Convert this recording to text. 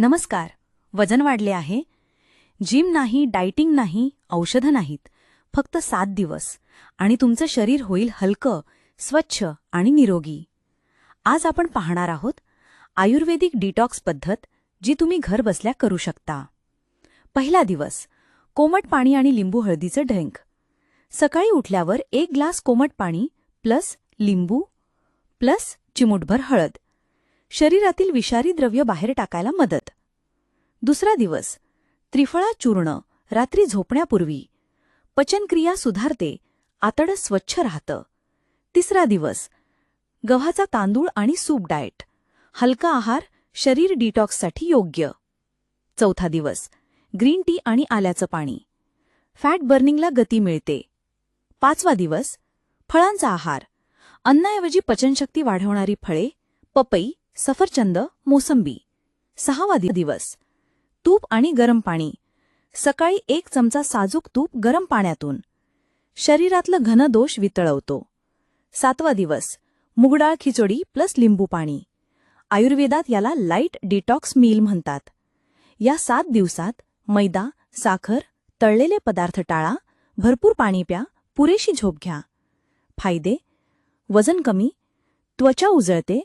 नमस्कार. वजन वाढले आहे. जिम नाही डायटिंग नाही औषधं नाहीत. फक्त सात दिवस. आणि तुमचं शरीर होईल हलकं स्वच्छ आणि निरोगी. आज आपण पाहणार आहोत आयुर्वेदिक डिटॉक्स पद्धत जी तुम्ही घर बसल्या करू शकता. पहिला दिवस कोमट पाणी आणि लिंबू हळदीचं ढेंक. सकाळी उठल्यावर एक ग्लास कोमट पाणी प्लस लिंबू प्लस चिमूटभर हळद. शरीरातील विषारी द्रव्य बाहेर टाकायला मदत. दुसरा दिवस. त्रिफळा चूर्ण. रात्री झोपण्यापूर्वी. पचनक्रिया सुधारते. आतडं स्वच्छ राहतं. तिसरा दिवस. गव्हाचा तांदूळ आणि सूप डाएट. हलका आहार शरीर डिटॉक्ससाठी योग्य. चौथा दिवस. ग्रीन टी आणि आल्याचं पाणी. फॅट बर्निंगला गती मिळते. पाचवा दिवस. फळांचा आहार. अन्नाऐवजी पचनशक्ती वाढवणारी फळे पपई सफरचंद मोसंबी. सहावा दिवस. तूप आणि गरम पाणी. सकाळी एक चमचा साजूक तूप गरम पाण्यातून. शरीरातलं घनदोष वितळवतो. सातवा दिवस. मुगडाळ खिचडी प्लस लिंबू पाणी. आयुर्वेदात याला लाइट डिटॉक्स मील म्हणतात. या सात दिवसात मैदा साखर तळलेले पदार्थ टाळा भरपूर पाणी प्या पुरेशी झोप घ्या. फायदे. वजन कमी. त्वचा उजळते.